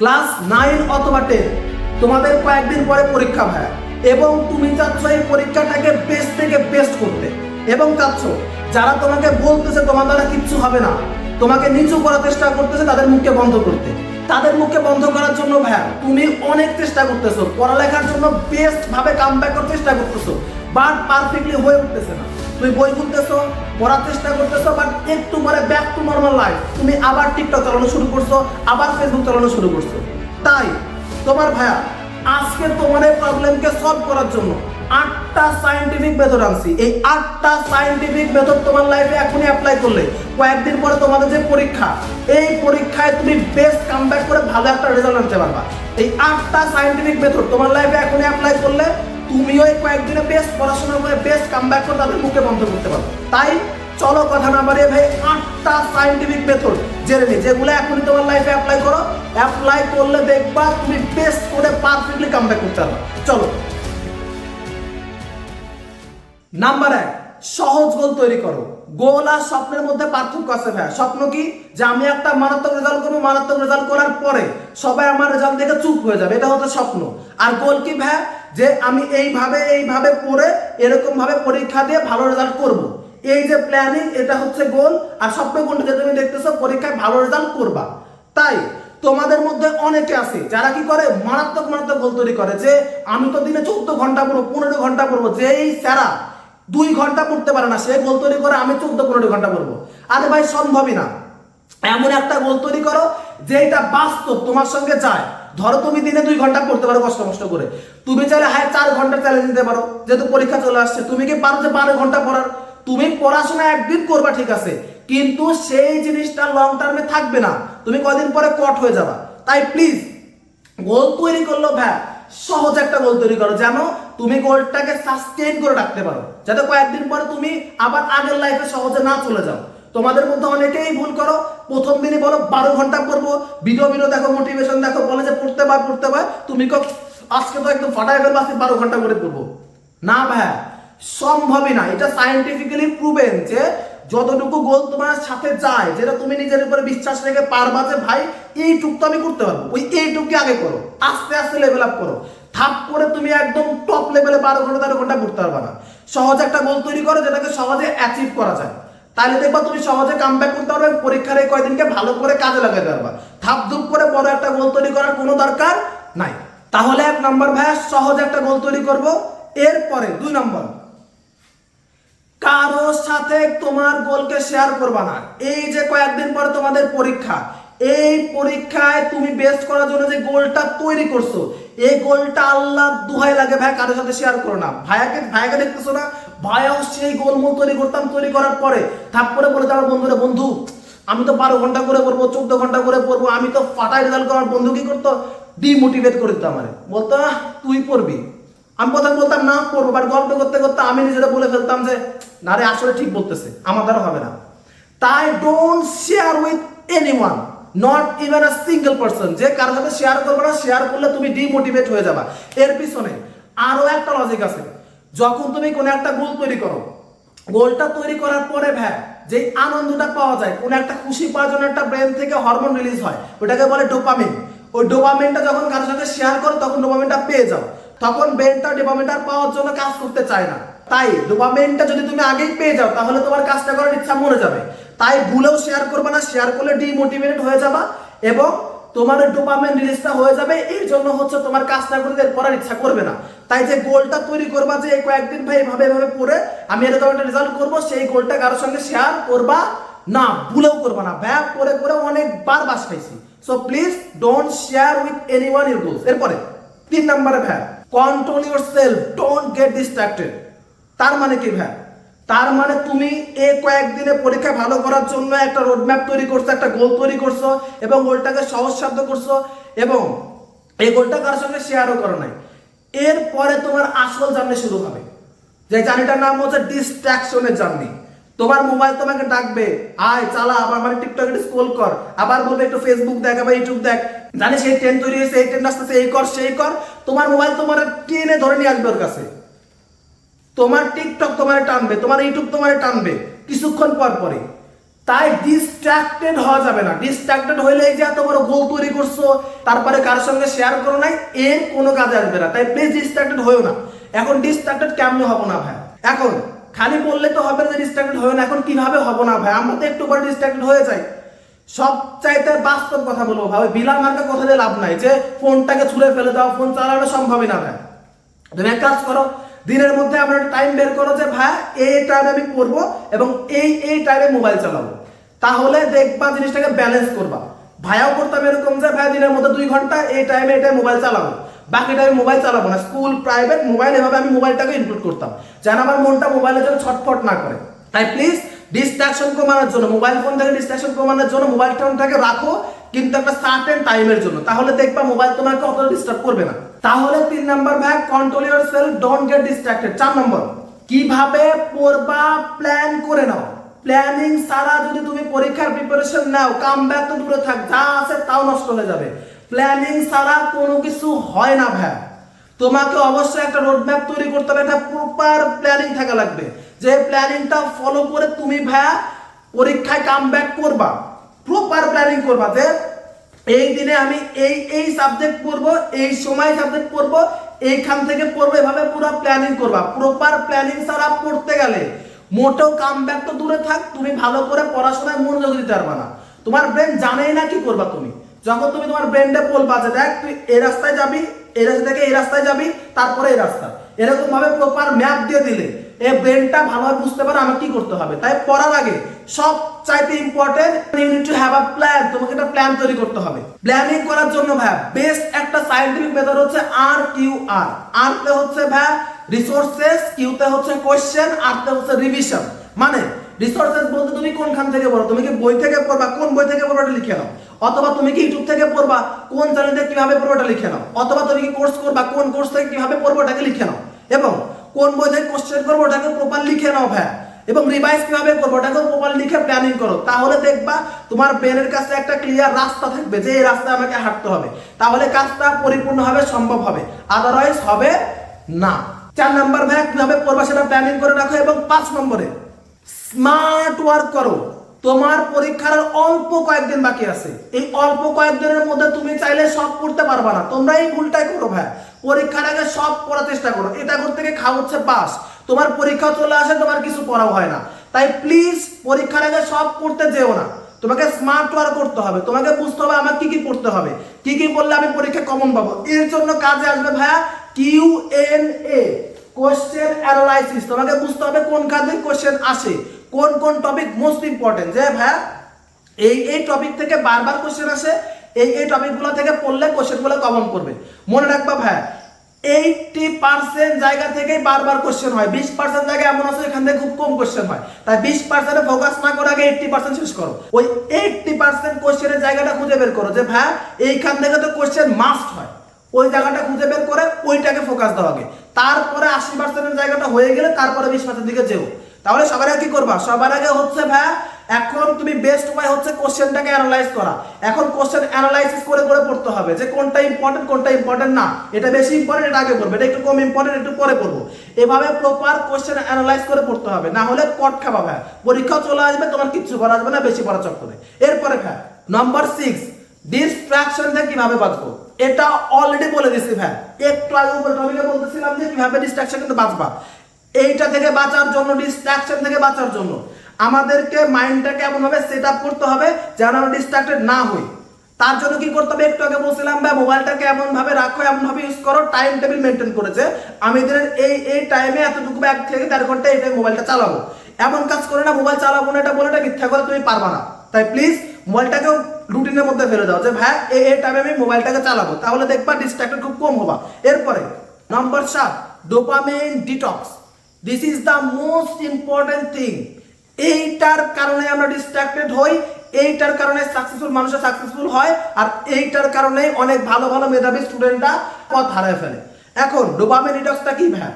Class nine অথবা ten. তোমাদের কয়েকদিন পরে পরীক্ষা ভাইয়া। এবং তুমি চাচ্ছ এই পরীক্ষাটাকে বেস্ট থেকে বেস্ট করতে। এবং চাচ্ছ, যারা তোমাকে বলতেছে তোমার দ্বারা কিচ্ছু হবে না, তোমাকে নিচু করার চেষ্টা করতেছে তাদের মুখকে বন্ধ করতে। তাদের মুখকে বন্ধ করার জন্য ভাইয়া, তুমি অনেক চেষ্টা করতেছো। পড়ালেখার জন্য বেস্ট ভাবে কাম করার চেষ্টা করতেছো। বাট পারফেক্টলি হয়ে উঠতেছে না। তুমি বই খুলতেছো পড়ার চেষ্টা করতেছো বাট একটু পরে ব্যাক টু নর্মাল লাইফ তুমি আবার টিকটক চালানো শুরু করছ, আবার ফেসবুক চালানো শুরু করছ। তাই, তোমার ভাইয়া, আজকে তোমার এই প্রবলেমকে সলভ করার জন্য আটটা সাইন্টিফিক মেথড আনছি। এই আটটা সাইন্টিফিক মেথড তোমার লাইফে এখনই অ্যাপ্লাই করলে, কয়েকদিন পরে তোমাদের যে পরীক্ষা, এই পরীক্ষায় তুমি বেস্ট কামব্যাক করে ভালো একটা রেজাল্ট আনতে পারবা। এই আটটা সাইন্টিফিক মেথড তোমার লাইফে এখনই অ্যাপ্লাই করলে তুমিও কয়েকদিনে বেস্ট পড়াশোনা করে বেস্ট কামব্যাক করে তাদের মুখে বন্ধ করতে পারো তাই চলো কথা না বাড়িয়ে ভাই, আটটা সাইন্টিফিক মেথড জেনে নি, যেগুলো এখনই তোমার লাইফে অ্যাপ্লাই করো। অ্যাপ্লাই করলে দেখবা তুমি বেস্ট করে পারফেক্টলি কামব্যাক করতে পারবা। চলো। নাম্বার এক, সহজ গোল তৈরি করো। গোল আর স্বপ্নের মধ্যে পার্থক্য আছে ভাই। স্বপ্ন কি? যে আমি একটা মারাত্মক রেজাল্ট করব, মারাত্মক রেজাল্ট করার পরে সবাই আমার রেজাল্ট দেখে চুপ হয়ে যাবে, এটা হচ্ছে স্বপ্ন। আর গোল কি ভাই? যে আমি এইভাবে এইভাবে পড়ে এরকম ভাবে পরীক্ষা দিয়ে ভালো রেজাল্ট করব। এই যে প্ল্যানিং এটা হচ্ছে গোল আর স্বপ্ন কোনটা যে তুমি দেখতেছো, পরীক্ষায় ভালো রেজাল্ট করবা। তাই তোমাদের মধ্যে অনেকে আছে, যারা কি করে? মারাত্মক মারাত্মক গোল তৈরি করে যে, আমি তো দিনে চোদ্দ ঘণ্টা পড়ব, পনেরো ঘণ্টা পড়ব। যে এই স্যারা দুই ঘণ্টা পড়তে পারে না, সে গোল তৈরি করে, আমি চোদ্দ, পনেরো ঘণ্টা পড়ব। আরে ভাই, সম্ভবই না। এমন একটা গোল তৈরি করো যে এটা বাস্তব তোমার সঙ্গে যায়। ধরো তুমি দিনে দুই ঘণ্টা করতে পারো কষ্ট কষ্ট করে। তুমি চাইলে হায় চার ঘণ্টা চ্যালেঞ্জ দিতে পারো, যেহেতু পরীক্ষা চলে আসছে। তুমি কি পারো যে বারো ঘণ্টা পড়ার? তুমি পড়াশোনা একদিন করবা ঠিক আছে, কিন্তু সেই জিনিসটা লং টার্মে থাকবে না। তুমি কদিন পরে কট হয়ে যাবা। তাই প্লিজ গোল তৈরি করল ভ্যা সহজ একটা গোল তৈরি করো যেন তুমি গোলটাকে সাস্টেইন করে রাখতে পারো। যাতে কয়েকদিন পরে তুমি আবার আগের লাইফে সহজে না চলে যাও। তোমাদের মধ্যে অনেকেই ভুল করো। প্রথম দিনই বলো, বারো ঘণ্টা পড়ব ভিডিও ভিডিও দেখো মোটিভেশন দেখো, বলে যে পড়তে পার পড়তে পার। তুমি কো আজকে তো একদম ফাটাই ফেলব, আজকে বারো ঘণ্টা করে পড়ব। না ভাই, সম্ভবই না। এটা সায়েন্টিফিক্যালি প্রুভেন যে যতটুকু গোল তোমার সাথে যায়, যেটা তুমি নিজের উপরে বিশ্বাস রেখে পারবা যে, ভাই, এইটুক তো আমি করতে পারব। ওই এইটুকু আগে করো। আস্তে আস্তে লেভেল আপ করো। থাপ করে তুমি একদম টপ লেভেলে বারো ঘণ্টা, তেরো ঘণ্টা করতে পারবা না। সহজ একটা গোল তৈরি করো, যেটাকে সহজে অ্যাচিভ করা যায়। তাহলে দেখবা তুমি সহজে কাম ব্যাক করতে পারবে, পরীক্ষার এই কয়দিনকে ভালো করে কাজে লাগাতে পারবা। থাপ ধুপ করে বড় একটা গোল তৈরি করার কোনো দরকার নাই। তাহলে এক নম্বর ভাইয়া, সহজ একটা গোল তৈরি করব। এরপরে দুই নম্বর কারোর সাথে তোমার গোলকে শেয়ার করবা না। এই যে কয়েকদিন পরে তোমাদের পরীক্ষা, এই পরীক্ষায় তুমি বেস্ট করার জন্য যে গোলটা তৈরি করছ, এই গোলটা আল্লাহ দুহাই লাগে ভাই কারোর সাথে শেয়ার করো না। ভাইয়াকে ভাইয়াকে দেখতেছো না ভাইয়াও সেই গোলমোল তৈরি করতাম, তৈরি করার পরে করে বলে আমার বন্ধুরা, বন্ধু, আমি তো বারো ঘণ্টা করে পড়ব, চোদ্দ ঘণ্টা করে পড়ব, আমি তো ফাটাই রেজাল্ট করার বন্ধু কি করতো? ডিমোটিভেট করে দিত আমার। বলতো তুই পড়বি। আমি কথা বলতাম, না, পড়ব। বাট গল্প করতে করতে আমি নিজেরা বলে ফেলতাম যে, না রে, আসলে ঠিক বলতেছে আমার দ্বারা হবে না। তাই don't share with anyone not even a single person যে কারোর সাথে শেয়ার করবে না শেয়ার করলে তুমি ডিমোটিভেট হয়ে যাবা। এর পিছনে আরও একটা লজিক আছে। যখন তুমি কোনো একটা গোল তৈরি করো, গোলটা তৈরি করার পরে ভ্যা যে আনন্দটা পাওয়া যায়, কোনো একটা খুশি পাওয়ার জন্য একটা ব্রেন থেকে হরমোন রিলিজ হয়, ওটাকে বলে ডোপামিন ওই ডোপামিনটা যখন কারোর সাথে শেয়ার করো, তখন ডোপামিনটা পেয়ে যাও। তখন ব্রেনটা ডোপামিনটা পাওয়ার জন্য কাজ করতে চায় না। তাই ডোপামিনটা যদি তুমি আগেই পেয়ে যাও, তাহলে তোমার কাজটা করার ইচ্ছা মরে যাবে। তাই ভুলেও শেয়ার করবে না শেয়ার করলে ডিমোটিভেটেড হয়ে যাবা এবং তোমার ডোপামিন রিলিজটা হয়ে যাবে, এই জন্য হচ্ছে তোমার কাজটা করতে পড়ার ইচ্ছা করবে না। তাই যে গোলটা তৈরি করবা যে কয়েকদিন ভাই এভাবে এভাবে পড়ে আমি এরকম একটা রেজাল্ট করব, সেই গোলটা কারোর সঙ্গে শেয়ার করবা না, ভুলেও করবা না। ব্যাপ করে করে অনেকবার বাস খাইছি। So please don't share with anyone your goals এরপরে, তিন নম্বরে ভ্যা control yourself don't get distracted তার মানে কি ভ্যা তার মানে তুমি এই কয়েকদিনে পরীক্ষা ভালো করার জন্য একটা রোডম্যাপ তৈরি করছ, একটা গোল তৈরি করছ এবং গোলটাকে সহজসাধ্য করছ এবং এই গোলটা কারোর সঙ্গে শেয়ারও করো নাই। এরপরে তোমার আসল জার্নি শুরু হবে। যে জার্নিটার নাম হচ্ছে ডিস্ট্রাকশনের জার্নি তোমার মোবাইল তোমাকে ডাকবে, আয়, চালা, আবার মানে টিকটকে স্ক্রোল কর, আবার বলবে একটু ফেসবুক দেখ, আবার ইউটিউব দেখ। জানিস এই ট্রেন তৈরি হয়েছে, এই ট্রেন আসতেছে, এই কর, সেই কর। তোমার মোবাইল তোমার টেনে ধরে নিয়ে আসবে ওর কাছে। তোমার টিকটক তোমার টানবে, তোমার ইউটিউব তোমার টানবে কিছুক্ষণ পর পরে। তাই ডিস্ট্রাক্টেড হওয়া যাবে না। ডিস্ট্রাক্টেড হইলে এই যে এত বড় গোল তৈরি করছ, তারপরে কার সঙ্গে শেয়ার করো নাই এর কোনো কাজে আসবে না। তাই প্লিজ ডিস্ট্রাক্টেড হয়েও না। এখন ডিস্ট্রাক্টেড কেমনে হব না ভাই? এখন খালি বললে তো হবে না ডিস্ট্রাক্টেড হয়ে না, এখন কীভাবে হব না ভাই? আমরা তো একটু পরে ডিস্ট্রাক্টেড হয়ে যাই। সব চাইতে বাস্তব কথা বলব ভাই বিলার মার্কে কথা দিয়ে লাভ নাই যে ফোনটাকে ছুঁড়ে ফেলে দাও ফোন চালানো সম্ভবই না ভাই। তুমি এক কাজ করো দিনের মধ্যে আমরা টাইম বের করো যে, ভাই, এই টাইমে আমি পড়ব এবং এই এই টাইমে মোবাইল চালাবো। তাহলে দেখবা জিনিসটাকে ব্যালেন্স করবা। ভাইয়াও করতাম এরকম যে, ভাই, দিনের মধ্যে দুই ঘণ্টা, এই টাইমে এটা মোবাইল চালাবো। বাকি টাইমে মোবাইল চালাবো না। স্কুল প্রাইভেট মোবাইল এভাবে আমি মোবাইলটাকে ইনক্লুড করতাম। যেন আমার মনটা মোবাইলের জন্য ছটফট না করে। তাই প্লিজ ডিস্ট্রাকশন কমানোর জন্য মোবাইল ফোন থেকে ডিস্ট্রাকশন কমানোর জন্য মোবাইল ফোনটাকে রাখো, কিন্তু একটা সার্টেন টাইমের জন্য। তাহলে দেখবা মোবাইল তোমাকে অত ডিস্টার্ব করবে না। তাহলে তিন নাম্বার ভাগ control yourself don't get distracted চার নম্বর, কীভাবে পড়বা? প্ল্যান করে নাও। প্ল্যানিং ছাড়া যদি তুমি পরীক্ষার প্রিপারেশন নাও কাম ব্যাক তো দূরে থাক, যা আছে তাও নষ্ট হয়ে যাবে। প্ল্যানিং ছাড়া কোনো কিছু হয় না, ভাই। তোমাকে অবশ্যই একটা রোড ম্যাপ তৈরি করতে হবে একটা প্রপার প্ল্যানিং থাকা লাগবে। যে প্ল্যানিংটা ফলো করে তুমি ভাইয়া পরীক্ষায় কাম ব্যাক করবা। প্রপার প্ল্যানিং করবা যে এই দিনে আমি এই এই সাবজেক্ট পড়ব, এই সময় সাবজেক্ট পড়ব, এইখান থেকে পড়ব, এভাবে পুরো প্ল্যানিং করবা। প্রপার প্ল্যানিং ছাড়া পড়তে গেলে মোটেও কাম ব্যাক তো দূরে থাক, তুমি ভালো করে পড়াশোনায় মনোযোগ দিতে পারবা না। তোমার ব্রেন জানেই না কি করবা তুমি। যখন তুমি তোমার ব্রেনটা বলবা যে দেখ, তুই এই রাস্তায় যাবি, এই রাস্তা থেকে এই রাস্তায় যাবি, তারপরে এই রাস্তা। এরকম ভাবে প্রপার ম্যাপ দিয়ে দিলে এই ব্রেনটা ভালোভাবে বুঝতে পারো আমার কি করতে হবে। তাই পড়ার আগে সব চাইতে important you need to have a plan তোমাকে একটা প্ল্যান তৈরি করতে হবে। প্ল্যানিং করার জন্য ভাই বেস্ট একটা সাইন্টিফিক মেথড হচ্ছে আর কিউ আর আর তে হচ্ছে ভাই রিসোর্সেস কিউ তে হচ্ছে কোশ্চেন আর তে হচ্ছে রিভিশন মানে রিসোর্সেস বলতে তুমি কোনখান থেকে পড়ো? তুমি কি বই থেকে পড়বা? কোন বই থেকে পড়বা লিখে নাও। অথবা তুমি কি ইউটিউব থেকে পড়বা? কোন চ্যানেল থেকে কীভাবে পড়ব এটা লিখে নাও? অথবা তুমি কি কোর্স করবা? কোন কোর্স থেকে কীভাবে পড়ব ওটাকে লিখে নাও? এবং কোন বই থেকে কোশ্চেন করব ওটাকে প্রপার লিখে নাও ভাই। এবং রিভাইজ কীভাবে করব ওটাকে প্রপার লিখে প্ল্যানিং করো। তাহলে দেখবা তোমার ব্রেনের কাছে একটা ক্লিয়ার রাস্তা থাকবে যে এই রাস্তায় আমাকে হাঁটতে হবে। তাহলে কাজটা পরিপূর্ণভাবে সম্ভব হবে। আদারওয়াইজ হবে না। চার নাম্বার ভাই, কীভাবে পড়বা সেটা প্ল্যানিং করে রাখো এবং পাঁচ নম্বরে স্মার্ট ওয়ার্ক করো। তোমার পরীক্ষার অল্প কয়েকদিন বাকি আছে। এই অল্প কয়েকদিনের মধ্যে তুমি চাইলে সব পড়তে পারবা না। তোমরা এই ভুলটাই করো ভাই। পরীক্ষার আগে সব পড়ার চেষ্টা করো। এটা করতে গিয়ে খাওয়া হচ্ছে পাস তোমার পরীক্ষা চলে আসে, তোমার কিছু পড়াও হয় না। তাই প্লিজ পরীক্ষার আগে সব পড়তে যেও না। তোমাকে স্মার্ট ওয়ার্ক করতে হবে। তোমাকে বুঝতে হবে আমার কি কি পড়তে হবে। কি কি পড়লে আমি পরীক্ষা কমন পাবো। এর জন্য কাজে আসবে ভাইয়া Q N A question analysis তোমাকে বুঝতে হবে কোন খাতে কোশ্চেন আসে। কোন কোন টপিক মোস্ট ইম্পর্টেন্ট যে ভাইয়া এই এই টপিক থেকে বারবার কোশ্চেন আসে এই এই টপিকগুলো থেকে পড়লে কোশ্চেনগুলো কমন করবে মনে রাখবা ভাইয়া এইটটি পার্সেন্ট জায়গা থেকে বারবার কোশ্চেন হয়। বিশ পার্সেন্ট জায়গা এমন আছে এখান থেকে খুব কম কোশ্চেন হয়। তাই বিশ পার্সেন্টে ফোকাস না করে আগে এইটটি পার্সেন্ট শেষ করো। ওই এইটটি পার্সেন্ট কোশ্চেনের জায়গাটা খুঁজে বের করো যে ভাইয়া এইখান থেকে তো কোশ্চেন মাস্ট হয়। ওই জায়গাটা খুঁজে বের করে ওইটাকে ফোকাস দাও আগে। তারপরে আশি পার্সেন্টের জায়গাটা হয়ে গেলে তারপরে বিশ পার্সেন্ট দিকে যেও। তাহলে সবার আগে কি করবা? সবার আগে হচ্ছে ভাইয়া এখন তুমি বেস্ট উপায় হচ্ছে কোশ্চেনটাকে অ্যানালাইজ করা। এখন কোশ্চেন অ্যানালাইসিস করে করে পড়তে হবে যে কোনটা ইম্পর্টেন্ট কোনটা ইম্পর্টেন্ট না। এটা বেশি ইম্পর্টেন্ট এটা আগে পড়বে। এটা একটু কম ইম্পর্টেন্ট একটু পরে পড়ব। এভাবে প্রপার কোশ্চেন অ্যানালাইজ করে পড়তে হবে। না হলে কট খাবা ভাই। পরীক্ষাও চলে আসবে, তোমার কিচ্ছু করা আসবে না, বেশি পড়া চক্করে। এরপরে ভাই নাম্বার সিক্স ডিস্ট্রাকশন থেকে কীভাবে বাঁচবো? এটা অলরেডি বলে দিছি ভাই। একটু আগে উপরে টপিকে বলতেছিলাম যে কীভাবে ডিস্ট্রাকশন কিন্তু বাঁচবা। এইটা থেকে বাঁচার জন্য ডিস্ট্রাকশন থেকে বাঁচার জন্য। আমাদেরকে মাইন্ডটাকে এমনভাবে সেট আপ করতে হবে যেন আমরা ডিস্ট্রাক্টেড না হই। তার জন্য কি করতে হবে? একটু আগে বলছিলাম বা মোবাইলটাকে এমনভাবে রাখো, এমনভাবে ইউজ করো টাইম টেবিল মেনটেন করেছে। আমি দিনের এই এই টাইমে এতটুকু এক থেকে দেড় ঘণ্টা এই মোবাইলটা চালাবো। এমন কাজ করে না মোবাইল চালাবো না, এটা বলে এটা মিথ্যা করে তুমি পারবা না। তাই প্লিজ মোবাইলটাকেও রুটিনের মধ্যে ফেলে দাও যে, ভাই, এই এই টাইমে আমি মোবাইলটাকে চালাবো। তাহলে দেখবা ডিস্ট্রাক্টেড খুব কম হবা। এরপরে নম্বর সাত dopamine detox this is the most important thing এইটার কারণে আমরা ডিস্ট্রাক্টেড হই, এইটার কারণে সাকসেসফুল মানুষের সাকসেসফুল হয়, আর এইটার কারণে অনেক ভালো ভালো মেধাবী স্টুডেন্টরা পথ হারায় ফেলে। এখন ডোপামিন ডিটক্সটা কি ভাই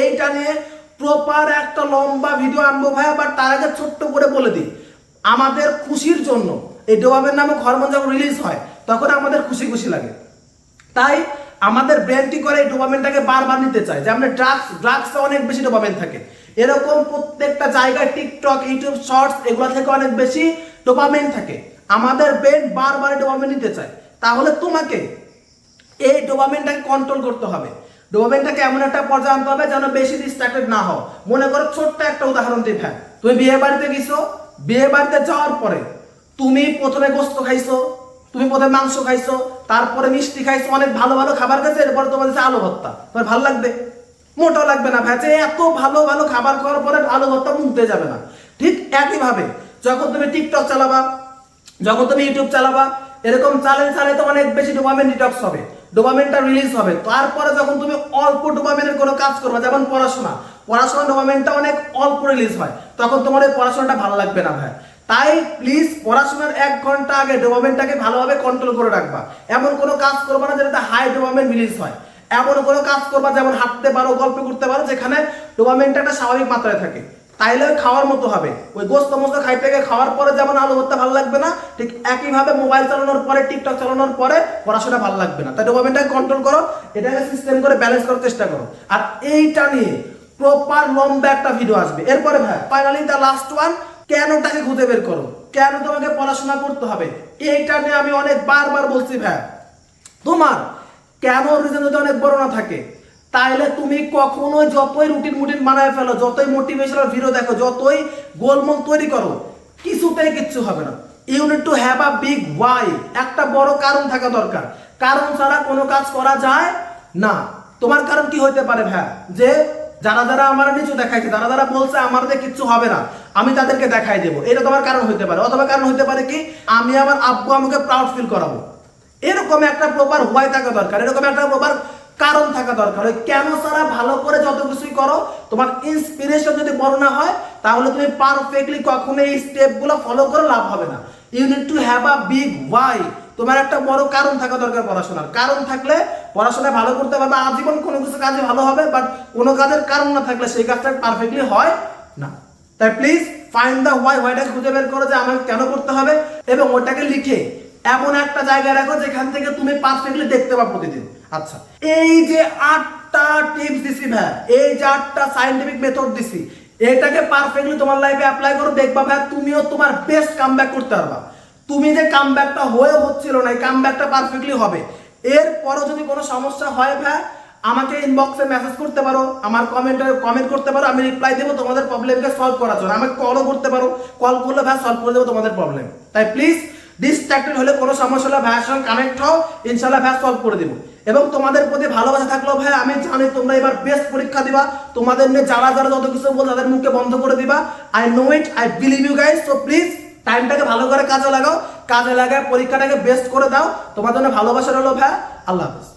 এইটা নিয়ে প্রপার একটা লম্বা ভিডিও আনব ভাই বাট তার আগে ছোট্ট করে বলে দিই। আমাদের খুশির জন্য, এই ডোপামিন নামক হরমোন যখন রিলিজ হয়, তখন আমাদের খুশি খুশি লাগে। তাই আমাদের ব্রেন কি করে এই ডোপামিনটাকে বারবার নিতে চায়। যে আমরা ড্রাগস ড্রাগসে অনেক বেশি ডোপামিন থাকে। এরকম প্রত্যেকটা জায়গায় টিকটক ইউটিউব শর্টস এগুলো থেকে অনেক বেশি ডোপামিন থাকে। আমাদের ব্রেন বারবার ডোপামিন নিতে চায়। তাহলে তোমাকে এই ডোপামিনটাকে কন্ট্রোল করতে হবে। ডোপামিনটাকে এমন একটা পর্যায়ে আনতে হবে যেন বেশি ডিস্ট্রাক্টেড না হও। মনে করো ছোট্ট একটা উদাহরণ দিই ভাই তুমি বিয়ে বাড়িতে গেছো। বিয়ে বাড়িতে যাওয়ার পরে তুমি প্রথমে গোস্ত খাইছো, তুমি প্রথমে মাংস খাইছো, তারপরে মিষ্টি খাইছো, অনেক ভালো ভালো খাবার খাইছো, এরপরে তোমার কাছে আলু ভর্তা। তোমার ভালো লাগবে? মোটাও লাগবে না ভাই। যে এত ভালো ভালো খাবার খাওয়ার পরে আলু ভর্তা মুখতে যাবে না। ঠিক একইভাবে যখন তুমি টিকটক চালাবা, যখন তুমি ইউটিউব চালাবা, এরকম চালে চালে তো অনেক বেশি ডোপামিন ডিটক্স হবে ডোপামিনটা রিলিজ হবে। তারপরে যখন তুমি অল্প ডোপামিনের কোনো কাজ করবে, যেমন পড়াশোনা পড়াশোনা ডোপামিনটা অনেক অল্প রিলিজ হয়, তখন তোমার এই পড়াশোনাটা ভালো লাগবে না ভাই। তাই প্লিজ পড়াশোনার এক ঘণ্টা আগে ডোপামিনটাকে ভালোভাবে কন্ট্রোল করে রাখবা। এমন কোনো কাজ করবা না যেটাতে হাই ডোপামিন রিলিজ হয়। এমন কোনো কাজ করবা, যেমন হাঁটতে পারো, গল্প করতে পারো, যেখানে ডোপামিনটা একটা স্বাভাবিক মাত্রায় থাকে। তাইলে খাওয়ার মতো হবে। ওই গোস্ত মোস্ত খাইতে গিয়ে খাওয়ার পরে যেমন আলু ভর্তা ভালো লাগবে না, ঠিক একইভাবে মোবাইল চালানোর পরে, টিকটক চালানোর পরে পড়াশোনা ভালো লাগবে না। তাই ডোপামিনটাকে কন্ট্রোল করো এটাকে সিস্টেম করে ব্যালেন্স করার চেষ্টা করো। আর এইটা নিয়ে প্রপার লম্বা একটা ভিডিও আসবে। এরপরে ভাই ফাইনালি দ্য লাস্ট ওয়ান কেনটাকে খুঁজে বের করো? কেন তোমাকে পড়াশোনা করতে হবে? এইটা নিয়ে আমি অনেক বারবার বলছি ভাই। তোমার কেন রিজন যদি অনেক বড় না থাকে? তাইলে তুমি কখনো যতই রুটিন মুটিন বানায় ফেলো, যতই মোটিভেশনাল ভিডিও দেখো, যতই গোলমল তৈরি করো, কিছুতেই কিচ্ছু হবে না। You need to have a big why একটা বড় কারণ থাকা দরকার। কারণ ছাড়া কোনো কাজ করা যায় না। তোমার কারণ কি হইতে পারে ভাই যে যারা যারা আমার নিচু দেখাইছে, যারা যারা বলছে আমার দিয়ে কিচ্ছু হবে না, আমি তাদেরকে দেখাই দেবো। এটা তোমার কারণ হইতে পারে। অথবা কারণ হইতে পারে কি, আমি আমার আব্বু আমাকে প্রাউড ফিল করাবো। এরকম একটা প্রপার হোয়াই থাকা দরকার, এরকম একটা প্রপার কারণ থাকা দরকার। ওই কেন সারা ভালো করে যত কিছুই করো, তোমার ইন্সপিরেশন যদি বড় না হয়, তাহলে তুমি পারফেক্টলি কখনো এই স্টেপগুলো ফলো করে লাভ হবে না। You need to have a big why তোমার একটা বড় কারণ থাকা দরকার পড়াশোনার। কারণ থাকলে পড়াশোনা ভালো করতে পারবে, আজীবন কোনো কিছু কাজে ভালো হবে বাট কোনো কাজের কারণ না থাকলে সেই কাজটা পারফেক্টলি হয় না। তাই প্লিজ ফাইন্ড দ্য ওয়াই ওয়াইটাকে খুঁজে বের করো যে আমাকে কেন করতে হবে, এবং ওটাকে লিখে এমন একটা জায়গায় রাখো যেখান থেকে তুমি পারফেক্টলি দেখতে পাবো প্রতিদিন। আচ্ছা এই যে আটটা টিপস দিছি ভাই, এই যে আটটা সাইন্টিফিক মেথড দিছি, এটাকে পারফেক্টলি তোমার লাইফে অ্যাপ্লাই করো, দেখবা ভাই তুমিও তোমার বেস্ট কামব্যাক করতে পারবা। তুমি যে কামব্যাকটা হয়ে হচ্ছিল না, এই কামব্যাকটা পারফেক্টলি হবে। এরপরও যদি কোনো সমস্যা হয় ভাই, আমাকে ইনবক্সে মেসেজ করতে পারো, আমার কমেন্টে কমেন্ট করতে পারো, আমি রিপ্লাই দেবো, তোমাদের প্রবলেমকে সলভ করার জন্য। আমাকে কলও করতে পারো কল করলে ভাই সলভ করে দেবো তোমাদের প্রবলেম তাই প্লিজ ডিস্ট্রাক্টেড হলে কোনো সমস্যা হলে ভাইয়ের সঙ্গে কানেক্ট হও ইনশাল্লাহ ভাইয়া সলভ করে দেবো। এবং তোমাদের প্রতি ভালোবাসা থাকলেও ভাই আমি জানি তোমরা এবার বেস্ট পরীক্ষা দিবা। তোমাদের নিয়ে যারা যারা যত কিছু বল তাদের মুখে বন্ধ করে দিবা। I know it I believe you guys so please টাইমটাকে ভালো করে কাজে লাগাও। কাজে লাগায় পরীক্ষাটাকে বেস্ট করে দাও। তোমাদের ভালোবাসা রলো ভাই আল্লাহ হাফিজ।